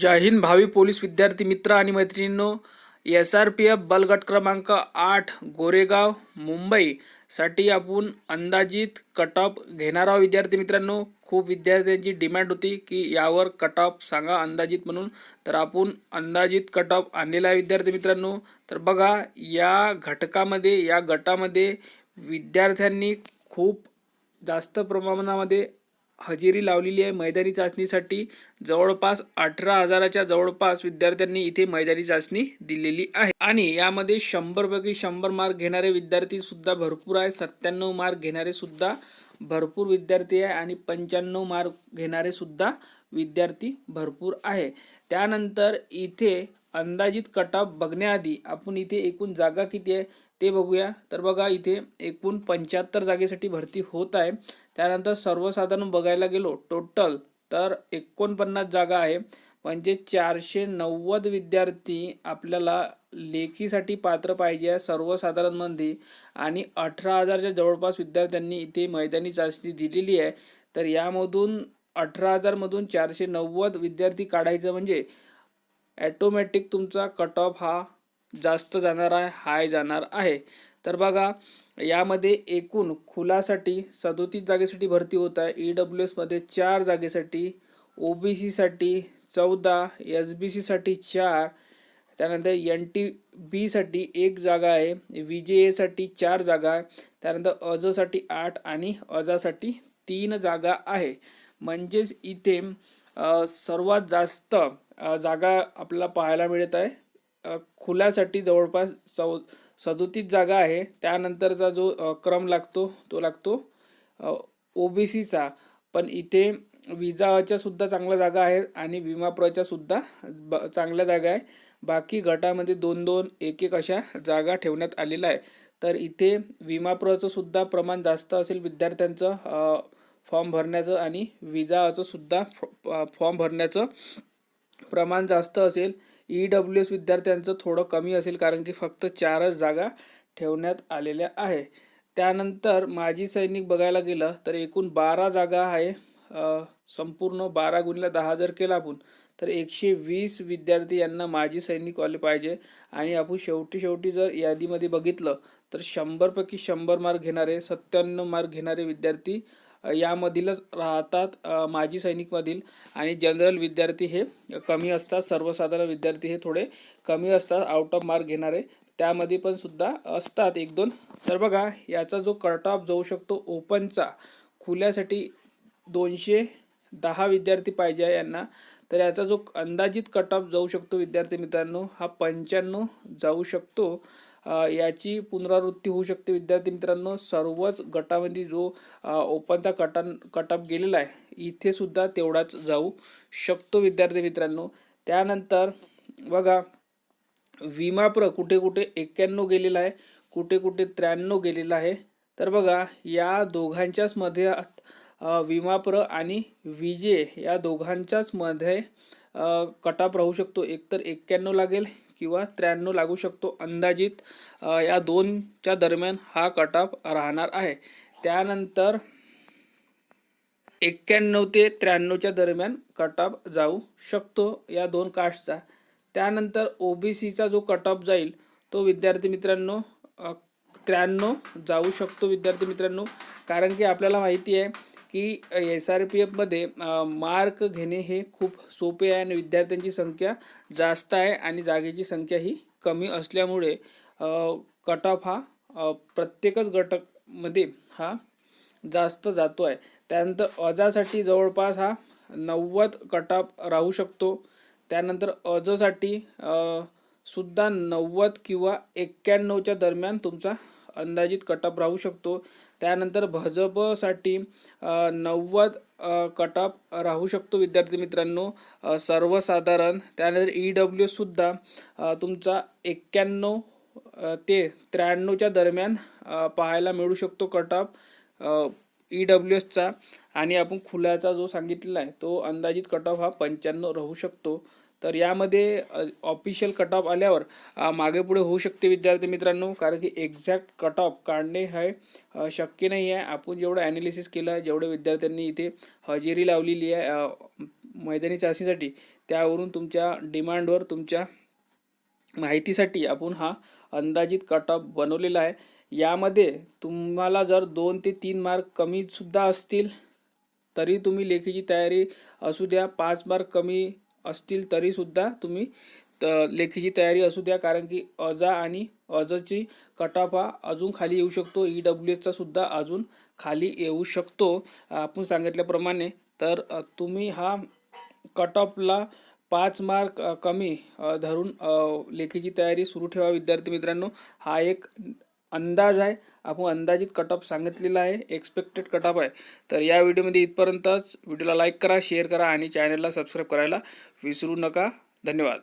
जय हिंद भावी पोलीस विद्यार्थी मित्र आणि मैत्रिणींनो. एस आर पी एफ बलगट क्रमांक आठ गोरेगाव मुंबईसाठी आपण अंदाजित कट ऑफ घेणार आहोत. विद्यार्थी मित्रांनो खूप विद्यार्थ्यांची डिमांड होती की यावर कट ऑफ सांगा अंदाजित म्हणून. तर आपण अंदाजित कट ऑफ आणलेला आहे विद्यार्थी मित्रांनो. तर बघा या घटकामध्ये या गटामध्ये विद्यार्थ्यांनी खूप जास्त प्रमाणामध्ये हजेरी लावलेली आहे मैदानी चाचणीसाठी. जवळपास अठरा हजाराच्या जवळपास विद्यार्थ्यांनी इथे मैदानी चाचणी दिलेली आहे. आणि यामध्ये शंभरपैकी शंभर मार्क घेणारे विद्यार्थी सुद्धा भरपूर आहे सत्त्याण्णव मार्क घेणारे सुद्धा भरपूर विद्यार्थी आहे आणि पंच्याण्णव मार्क घेणारे सुद्धा विद्यार्थी भरपूर आहे. त्यानंतर इथे अंदाजित कटाप बघण्याआधी आपण इथे एकूण जागा किती आहे? ते बघूया. तर बघा इथे एकूण पंच्याहत्तर जागेसाठी भरती होत आहे. त्यानंतर सर्वसाधारण बघायला गेलो टोटल तर एकोणपन्नास जागा आहे. म्हणजे चारशे नव्वद विद्यार्थी आपल्याला लेखीसाठी पात्र पाहिजे आहे सर्वसाधारणमध्ये. आणि अठरा हजारच्या जवळपास विद्यार्थ्यांनी इथे मैदानी चाचणी दिलेली आहे. तर यामधून अठरा हजारमधून चारशे नव्वद विद्यार्थी काढायचं म्हणजे ॲटोमॅटिक तुमचा कट ऑफ हा जास्त जाणार आहे हाय जाणार आहे. तर बघा यामध्ये एकूण खुलासाठी सदोतीस जागेसाठी भरती होत आहे. ई डब्ल्यू एसमध्ये चार जागेसाठी ओ बी सीसाठी चौदा एस बी सीसाठी चार त्यानंतर एन टी बीसाठी एक जागा आहे व्ही जे एसाठी चार जागा आहे त्यानंतर अजसाठी आठ आणि अजासाठी तीन जागा आहे. म्हणजेच इथे सर्वात जास्त जागा आपल्याला पाहायला मिळत आहे. खुलासाठी खुल्यासाठी जवळपास चौ सदोतीस जागा आहे. त्यानंतरचा जो क्रम लागतो तो लागतो ओ बी सीचा पण इथे विजाच्या सुद्धा चांगल्या जागा आहेत आणि विमा प्रच्या सुद्धा ब चांगल्या जागा आहे. बाकी गटामध्ये दोन दोन एक एक अशा जागा ठेवण्यात आलेल्या आहे तर इथे विमा सुद्धा प्रमाण जास्त असेल विद्यार्थ्यांचं फॉर्म भरण्याचं आणि विजाचं सुद्धा फ- फॉर्म भरण्याचं प्रमाण जास्त असेल. ई डब्ल्यू एस विद्यार्थ्यांचं थोडं कमी असेल कारण की फक्त चारच जागा ठेवण्यात आलेल्या आहे. त्यानंतर माजी सैनिक बघायला गेलं तर एकूण बारा जागा आहे. संपूर्ण बारा गुणिले दहा जर केला आपण तर एकशे वीस विद्यार्थी यांना माजी सैनिकवाले पाहिजे. आणि आपण शेवटी शेवटी जर यादीमध्ये बघितलं तर शंभरपैकी शंभर मार्क घेणारे सत्त्याण्णव मार्क घेणारे विद्यार्थी यामधीलच राहतात माजी सैनिकमधील आणि जनरल विद्यार्थी हे कमी असतात सर्वसाधारण विद्यार्थी हे थोडे कमी असतात आउट ऑफ मार्क घेणारे. त्यामध्ये पण सुद्धा असतात एक दोन. तर बघा याचा जो कट ऑफ जाऊ शकतो ओपनचा खुल्यासाठी दोनशे दहा विद्यार्थी पाहिजे यांना. तर याचा जो अंदाजित कट ऑफ जाऊ शकतो विद्यार्थी मित्रांनो हा पंच्याण्णव जाऊ शकतो. याची पुनरावृत्ती होऊ शकते. विद्यार्थी मित्रांनो सर्वच गटामध्ये जो ओपनचा कटा कटअप गेलेला आहे इथे सुद्धा तेवढाच जाऊ शकतो विद्यार्थी मित्रांनो. त्यानंतर बघा विमाप्र कुठे कुठे एक्क्याण्णव गेलेला आहे कुठे कुठे त्र्याण्णव गेलेला आहे. तर बघा या दोघांच्याच मध्ये विमाप्र आणि विजे या दोघांच्याच मध्ये कटाप राहू शकतो. एकतर एक्क्याण्णव लागेल किंवा त्र्याण्णव लागू शकतो. अंदाजित या दोनच्या दरम्यान हा कटाप राहणार आहे. त्यानंतर एक्क्याण्णव ते त्र्याण्णवच्या दरम्यान कटऑफ जाऊ शकतो या दोन कास्टचा. त्यानंतर ओ बी सीचा जो कटऑफ जाईल तो विद्यार्थी मित्रांनो त्र्याण्णव जाऊ शकतो विद्यार्थी मित्रांनो. कारण की आपल्याला माहिती आहे की एस आर पी एफमध्ये मार्क घेणे हे खूप सोपे आहे आणि विद्यार्थ्यांची संख्या जास्त आहे आणि जागेची संख्या ही कमी असल्यामुळे कट ऑफ हा प्रत्येकच गटकमध्ये हा जास्त जातो आहे. त्यानंतर अजासाठी जवळपास हा नव्वद कटाप राहू शकतो. त्यानंतर अजसाठी सुद्धा नव्वद किंवा एक्क्याण्णवच्या दरम्यान तुमचा अंदाजित कटअप राहू शकतो. त्यानंतर भाजपसाठी नव्वद कटअप राहू शकतो विद्यार्थी मित्रांनो. सर्वसाधारण. त्यानंतर ई डब्ल्यू सुद्धा तुमचा एक्क्याण्णव ते त्र्याण्णवच्या दरम्यान पाहायला मिळू शकतो कटअप ई डब्ल्यू एसचा आणि आपण खुल्याचा जो सांगितलेला आहे तो अंदाजित कट ऑफ हा पंच्याण्णव राहू शकतो. तर यामध्ये ऑफिशियल कट ऑफ आल्यावर मागे पुढे होऊ शकते विद्यार्थी मित्रांनो कारण की एक्झॅक्ट कट ऑफ काढणे हे शक्य नाही आहे. आपण जेवढं ॲनालिसिस केलं आहे जेवढे विद्यार्थ्यांनी इथे हजेरी लावलेली आहे मैदानी चाचणीसाठी त्यावरून तुमच्या डिमांडवर तुमच्या माहितीसाठी आपण हा अंदाजित कट ऑफ बनवलेला आहे. यामध्ये तुम्हाला जर दोन ते तीन मार्क कमीसुद्धा असतील तरी तुम्ही लेखीची तयारी असू द्या. पाच मार्क कमी असतील तरीसुद्धा तुम्ही त लेखीची तयारी असू द्या कारण की अजा आणि अजची कट ऑफ हा अजून खाली येऊ शकतो. ई डब्ल्यू एसचा सुद्धा अजून खाली येऊ शकतो. आपण सांगितल्याप्रमाणे तर तुम्ही हा कट ऑफला पाच मार्क कमी धरून लेखीची तयारी सुरू ठेवा विद्यार्थी मित्रांनो. हा एक अंदाज आहे. आपण अंदाजित कट ऑफ सांगितलेला आहे. एक्सपेक्टेड कट ऑफ आहे. तर या व्हिडिओमध्ये इथपर्यंतच व्हिडिओला लाईक करा शेअर करा आणि चॅनलला सबस्क्राईब करायला विसरू नका. धन्यवाद.